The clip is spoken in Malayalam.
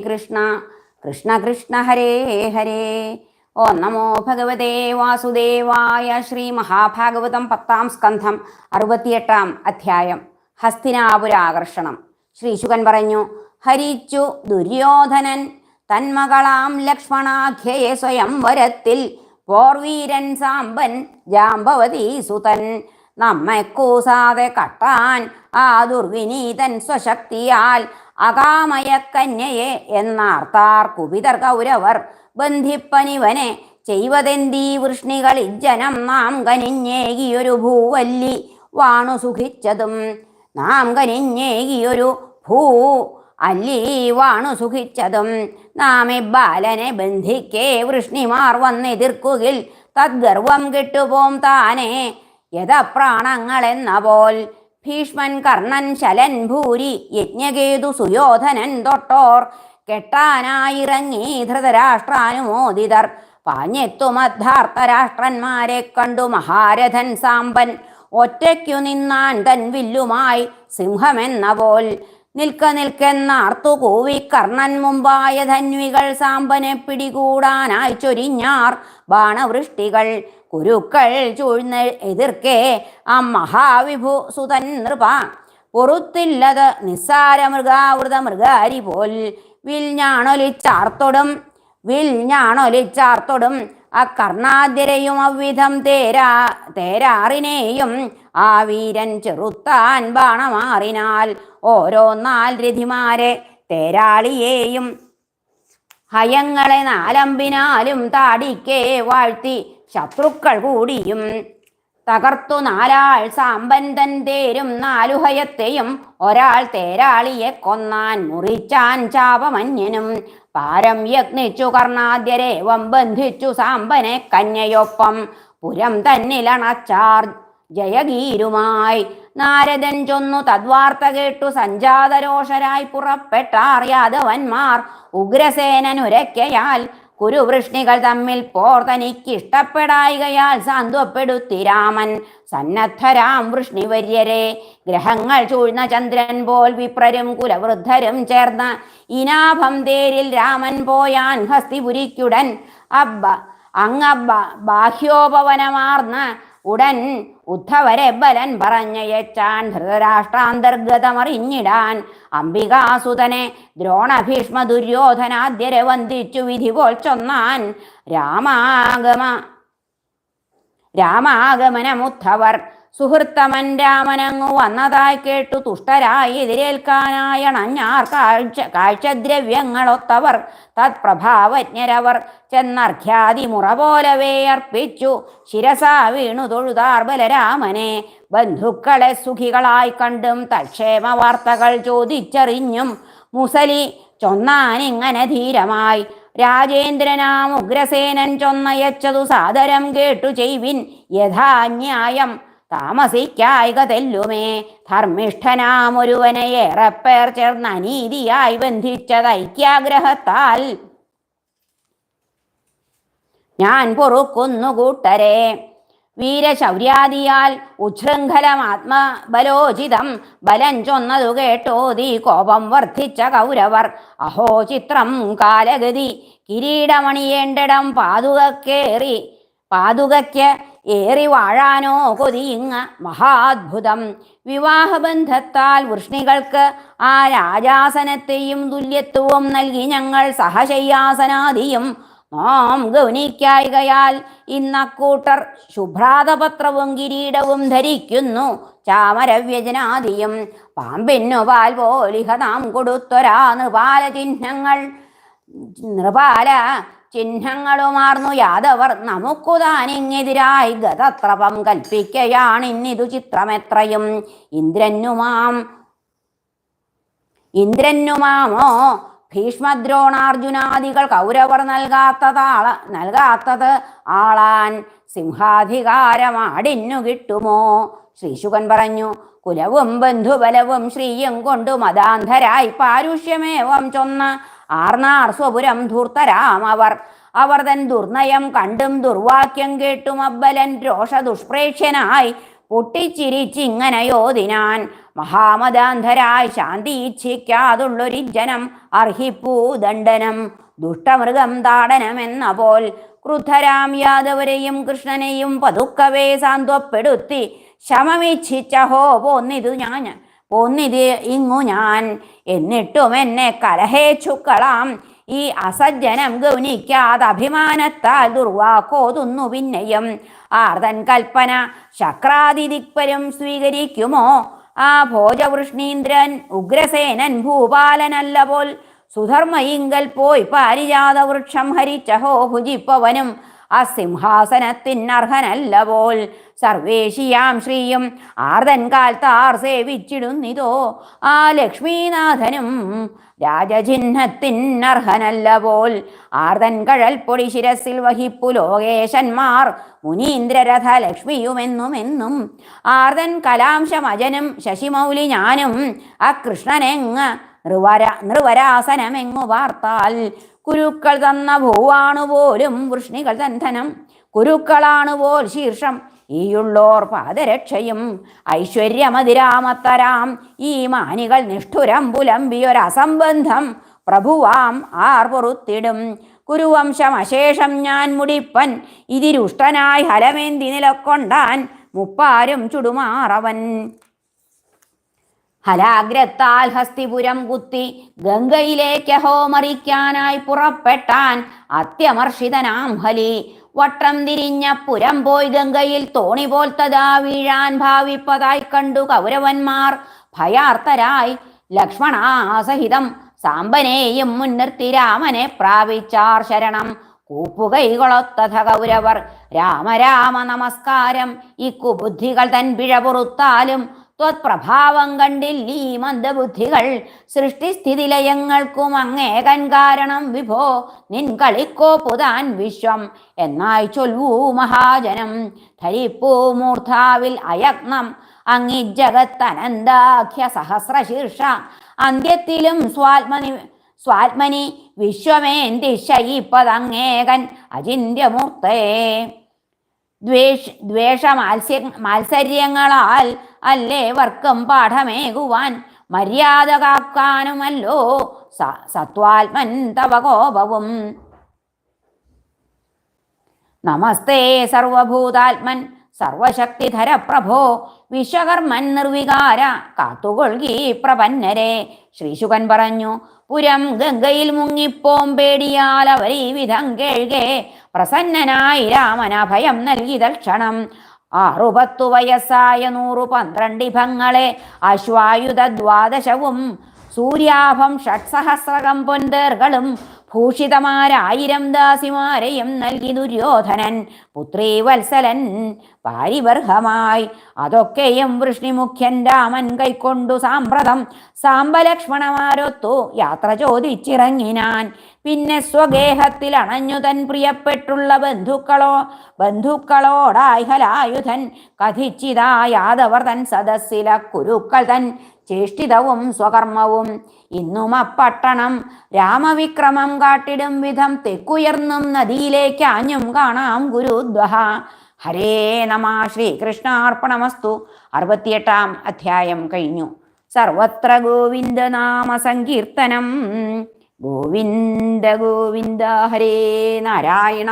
കൃഷ്ണ. കൃഷ്ണ കൃഷ്ണ ഹരേ ഹരേ. ഓ നമോ ഭഗവതേ വാസുദേവായ ശ്രീ മഹാഭാഗവതം പത്താം സ്കന്ധം അറുപത്തിയെട്ടാം അധ്യായം. ഹസ്തിനാപുരാകർഷണം. ശ്രീശുകൻ പറഞ്ഞു ഹരിച്ചു ദുര്യോധനൻ തന്മകളാം ലക്ഷ്മണാഖ്യയെ സ്വയം വരത്തിൽ. പോർവീരൻ സാമ്പൻ ജാമ്പവതി സുതൻ. നമ്മെ കൂസാതെ കട്ടാൻ ആ ദുർവിനീതൻ സ്വശക്തിയാൽ. അകാമയ കന്യയെ എന്നാർത്താർ കുപിതർ കൗരവർ ബന്ധിപ്പനിവനെ ചെയ്വതെന്തീ വൃഷ്ണികളിജ്ജനം നാം കനിഞ്ഞേകിയൊരു ഭൂവല്ലി വാണു സുഖിച്ചതും നാം കനിഞ്ഞേകിയൊരു ഭൂ അല്ലീ വാണു സുഖിച്ചതും നാം ബാലനെ ബന്ധിക്കേ വൃഷ്ണിമാർ വന്നെതിർക്കുകിൽ തദ്ഗർവം കിട്ടുപോം താനേ യഥപ്രാണങ്ങളെന്ന പോൽ ഭീഷ്മൻ കർണൻ ശലൻ ഭൂരി യജ്ഞകേതു സുയോധനൻ തൊട്ടോർ കെട്ടാനായിറങ്ങി ധൃതരാഷ്ട്രാനുമോദിതർ. പാഞ്ഞെത്തുമദ്ധാർത്ഥരാഷ്ട്രന്മാരെ കണ്ടു മഹാരഥൻ സാമ്പൻ. ഒറ്റയ്ക്കു നിന്നാൻ തൻ വില്ലുമായി സിംഹമെന്ന പോൽ നിൽക്ക നിൽക്കെന്നാർത്തു കൂവി കർണൻ മുമ്പായ ധന്വികൾ സാമ്പനെ പിടികൂടാനായി ചൊരിഞ്ഞാർ ബാണവൃഷ്ടികൾ. കുരുക്കൾ ചൂഴ്ന്ന് എതിർക്കേ ആ മഹാവിഭു സുതൻ നൃപ. പൊറുത്തില്ലത് നിസ്സാര മൃഗാവൃത മൃഗാരി പോൽ വിൽഞ്ഞാണൊലിച്ചാർത്തൊടും വിൽഞ്ഞാണൊലിച്ചാർത്തൊടും ആ കർണാദ്യരെയും അവിധം തേരാ തേരാറിനെയും ആ വീരൻ ചെറുത്താൻ ബാണമാറിനാൽ ഓരോന്നാൽ രഥിമാരെ തേരാളിയെയും ഹയങ്ങളെ നാലമ്പിനാലും താടിക്കേ വാഴ്ത്തി ശത്രുക്കൾ കൂടിയും തകർത്തു നാലാൾ സാമ്പന്തൻ തൻ തേരും നാലുഹയത്തെയും ഒരാൾ തേരാളിയെ കൊന്നാൻ മുറിച്ചാൻ ചാപമന്യനും. പാരം യജ്ഞിച്ചു കർണാദ്യരേവം ബന്ധിച്ചു സാമ്പനെ കന്യയൊപ്പം. പുരം തന്നിലണച്ചാർ ജയഗീരുമായി നാരദൻ ചൊന്നു തദ്വാർത്ത കേട്ടു സഞ്ജാതരോഷരായി പുറപ്പെട്ടാർ യാദവന്മാർ ഉഗ്രസേനനുരയ്ക്കയാൽ കുരുവൃഷ്ണികൾ തമ്മിൽ പോർ തനിക്കിഷ്ടപ്പെടായികയാൽ സാന്ത്വപ്പെടുത്തി രാമൻ. സന്നദ്ധരാം വൃഷ്ണിവര്യരെ. ഗ്രഹങ്ങൾ ചൂഴ്ന്ന ചന്ദ്രൻ പോൽ വിപ്രരും കുലവൃദ്ധരും ചേർന്ന ഇനാഭം തേരിൽ രാമൻ പോയാൻ ഹസ്തിപുരിക്കുടൻ. അബ്ബ അങ്ങബ്ബ ബാഹ്യോപവനമാർന്ന് ഉടൻ ഉദ്ധവരെ ബലൻ പറഞ്ഞയച്ചാൻ ധൃതരാഷ്ട്രാന്തർഗതമറിഞ്ഞിടാൻ. അംബികാസുതനെ ദ്രോണഭീഷ്മ ദുര്യോധനാദ്യരെ വന്ദിച്ചു വിധി പോൽ ചൊന്നാൻ. രാമാഗമ രാമാഗമനമുദ്ധവർ സുഹൃത്തമൻ രാമനങ്ങു വന്നതായി കേട്ടു. തുഷ്ടരായി എതിരേൽക്കാനായണഞ്ഞാർ കാഴ്ച കാഴ്ചദ്രവ്യങ്ങളൊത്തവർ തത്പ്രഭാവജ്ഞരവർ ചെന്നർഘ്യാതി മുറ പോലവേ അർപ്പിച്ചു. ശിരസാ വീണു തൊഴുതാർ ബലരാമനെ. ബന്ധുക്കളെ സുഖികളായി കണ്ടും തക്ഷേമ വാർത്തകൾ ചോദിച്ചറിഞ്ഞും മുസലി ചൊന്നാനിങ്ങനെ ധീരമായി. രാജേന്ദ്രനാം ഉഗ്രസേനൻ ചൊന്നയച്ചതു സാദരം കേട്ടു ചെയ്വിൻ യഥാന്യായം താമസിക്കായിക തെല്ലുമേ ധർമ്മിഷ്ഠനാം ഒരുവനെ ഏറെ പേർ ചേർന്ന് അനീതിയായി ബന്ധിച്ചത് ഐക്യാഗ്രഹത്താൽ. ഞാൻ പൊറുക്കുന്നു കൂട്ടരെ. വീരശൗര്യാദിയാൽ ഉച്ഛൃംഖലമാത്മബലോചിതം ബലം ചൊന്നതു കേട്ടോതി കോപം വർദ്ധിച്ച കൗരവർ. അഹോ ചിത്രം കാലഗതി. കിരീടമണിയേണ്ടിടം പാതുകക്കേറി. പാതുകയ്ക്ക് ഏറി വാഴാനോ കൊതിയിങ്ങ മഹാത്ഭുതം. വിവാഹബന്ധത്താൽ വൃഷ്ണികൾക്ക് ആ രാജാസനത്തെയും തുല്യത്വവും നൽകി ഞങ്ങൾ സഹശയ്യാസനാദിയും. നാം ഗൗനിക്കായികയാൽ ഇന്നക്കൂട്ടർ ശുഭ്രാതപത്രവും കിരീടവും ധരിക്കുന്നു. ചാമരവ്യജനാദിയും പാമ്പിന്നു പാൽ പോലിഹ നാം കൊടുത്തൊരാ നൃപാല ചിഹ്നങ്ങൾ നൃപാല ചിഹ്നങ്ങളുമാർന്നു യാദവർ നമുക്കു താനിങ്ങെതിരായി ഗതത്രപം കൽപ്പിക്കയാണിന്നിതു ചിത്രമെത്രയും. ഇന്ദ്രനുമാം ഇന്ദ്രനുമാമോ? ഭീഷ്മദ്രോണാർജുനാദികൾ കൗരവർ നൽകാത്തതാള നൽകാത്തത് ആളാൻ സിംഹാധികാരമാടിന്നു കിട്ടുമോ? ശ്രീശുകൻ പറഞ്ഞു കുലവും ബന്ധുബലവും ശ്രീയും കൊണ്ടു മതാന്ധരായി പാരുഷ്യമേവം ചൊന്ന് ആർന്നാർ സ്വപുരം ധൂർത്തരാം അവർ അവർ തൻ ദുർനയം കണ്ടും ദുർവാക്യം കേട്ടും അബ്ബലൻ രോഷ ദുഷ്പ്രേക്ഷ്യനായി പൊട്ടിച്ചിരിച്ചിങ്ങനയോതിനാൻ മഹാമതാന്ധരായി ശാന്തി ഇച്ഛിക്കാതുള്ളൊരു ജനം അർഹിപ്പൂ ദണ്ഡനം. ദുഷ്ടമൃഗം താടനമെന്ന പോൽ ക്രുദ്ധരാം യാദവരെയും കൃഷ്ണനെയും പതുക്കവേ സാന്ത്വപ്പെടുത്തി ശമമിച്ഛിച്ചഹോ പോന്നിതു ഞാൻ. പോന്നിത് ഇങ്ങു ഞാൻ. എന്നിട്ടും എന്നെ കലഹേച്ചുക്കളാം ഈ അസജ്ജനം ഗൗനിക്കാതെ അഭിമാനത്താൽ ദുർവാക്കോതുന്നു പിന്നെയും ആർതൻ കൽപ്പന ശക്രാതിദിക്പരും സ്വീകരിക്കുമോ? ആ ഭോജവൃഷ്ണീന്ദ്രൻ ഉഗ്രസേനൻ ഭൂപാലനല്ല പോൽ. സുധർമ്മയിങ്കൽ പോയി പാരിജാത വൃക്ഷം ഹരിച്ചഹോ ഭുജിപ്പവനും. ആ സിംഹാസനത്തിനർഹനല്ല പോൽ സർവേശിയാം ശ്രീയും ആർതൻ കാൽത്താർ സേവിച്ചിടുന്നിതോ. ആ ലക്ഷ്മീനാഥനും രാജചിഹ്നത്തിനർഹനല്ല പോൽ ആർതൻ കഴൽ പൊടി ശിരസിൽ വഹിപ്പു ലോകേശന്മാർ. മുനീന്ദ്രരഥ ലക്ഷ്മിയുമെന്നുമെന്നും ആർതൻ കലാംശമജനും ശശിമൗലി ഞാനും ആ കൃഷ്ണനെങ്ങ് നൃവര നൃവരാസനമെങ്ങു വാർത്താൽ. കുരുക്കൾ തന്ന ഭൂവാണു പോലും വൃഷ്ണികൾ തന്ധനം കുരുക്കളാണു പോൽ ശീർഷം. ഈയുള്ളോർ പാദരക്ഷയും. ഐശ്വര്യമതിരാമത്തരാം. ഈ മാനികൾ നിഷ്ഠുരം പുലമ്പിയൊരസംബന്ധം. പ്രഭുവാം ആർ പൊറുത്തിടും. കുരുവംശം അശേഷം ഞാൻ മുടിപ്പൻ. ഇതിരുഷ്ടനായി ഹലമേന്തി നിലക്കൊണ്ടാൻ. മുപ്പാരും ചുടുമാറവൻ. ഹലാഗ്രത്താൽ ഹസ്തിപുരം കുത്തി ഗംഗയിലേക്ക് ഹോമറിക്കാനായി പുറപ്പെട്ടാൻ അത്യമർഷിതനാം ഹലി. വട്ടം തിരിഞ്ഞ പുരം പോയി ഗംഗയിൽ തോണി പോൽത്തതാ വീഴാൻ ഭാവിപ്പതായി കണ്ടു കൗരവന്മാർ. ഭയാർത്തരായി ലക്ഷ്മണാസഹിതം സാമ്പനെയും മുൻനിർത്തി രാമനെ പ്രാപിച്ചാർ ശരണം. കൂപ്പുകൈകളൊത്തഥ കൗരവർ രാമ രാമ നമസ്കാരം. ഇക്കുബുദ്ധികൾ കുബുദ്ധികൾ തൻ പിഴ പൊറുത്താലും ത്വത്പ്രഭാവം കണ്ടില്ലീ മന്ദബുദ്ധികൾ സൃഷ്ടിസ്ഥിതിലയങ്ങൾക്കും അങ്ങേകൻ കാരണം വിഭോ നിൻ കളിക്കോ പുതാൻ വിശ്വം. എന്നായി ചൊല്ലൂ മഹാജനം. ധരിപ്പൂ മൂർധാവിൽ അയഗ്നം അങ്ങി ജഗത്തനന്താഖ്യ സഹസ്രശീർഷ. അന്ത്യത്തിലും സ്വാത്മനി സ്വാത്മനി വിശ്വമേന്തിശയിപ്പതങ്ങേകൻ അചിന്യമൂർത്തേ ദ്വേഷ ദ്വേഷ മാത്സ്യ മാത്സര്യങ്ങളാൽ അല്ലേ വർക്കം പാഠമേകുവാൻ മര്യാദ കാക്കാനുമല്ലോ സത്വാത്മൻ തവ കോപവും നമസ്തേ സർവഭൂതാത്മൻ സർവശക്തിധര പ്രഭോ വിശ്വകർമ്മൻ നിർവികാര കാത്തുകൊൾകി പ്രപന്നരെ. ശ്രീശുകൻ പറഞ്ഞു പുരം ഗംഗയിൽ മുങ്ങിപ്പോം പേടിയാൽ അവർ ഈ വിധം കേൾകെ. പ്രസന്നനായി രാമനഭയം നൽകി തൽക്ഷണം ആറുപത്തു വയസ്സായ നൂറു പന്ത്രണ്ടിഭങ്ങളെ അശ്വായുധ ദ്വാദശവും സൂര്യാഭം ഷട്സഹസ്രകം പൊന്തേർകളും ഭൂഷിതമാരായിരം ദാസിമാരെയും നൽകി ദുര്യോധനൻ പുത്രീ വത്സലൻ പാരിവർഹമായി അതൊക്കെയും വൃഷ്ണിമുഖ്യൻ രാമൻ കൈക്കൊണ്ടു സാമ്പ്രതം സാമ്പലക്ഷ്മണമാരൊത്തു യാത്ര ചോദിച്ചിറങ്ങിനാൻ. പിന്നെ സ്വഗേഹത്തിൽ അണഞ്ഞു തൻ പ്രിയപ്പെട്ടുള്ള ബന്ധുക്കളോ ബന്ധുക്കളോടായി ഹലായുധൻ കഥിച്ചിതാ യാദവർ തൻ സദസ്സില കുരുക്കൾ തൻ ചേഷ്ടിതവും സ്വകർമ്മവും. ഇന്നും അപ്പട്ടണം രാമവിക്രമം കാട്ടിടും വിധം തെക്കുയർന്നും നദിയിലേക്ക് ആഞ്ഞും കാണാം ഗുരുദ്വഹ ഹരേ നമ ശ്രീകൃഷ്ണാർപ്പണമസ്തു അറുപത്തിയെട്ടാം അധ്യായം കഴിഞ്ഞു. സർവത്ര ഗോവിന്ദ നാമ സങ്കീർത്തനം. ഗോവിന്ദ ഗോവിന്ദ ഹരേ നാരായണ.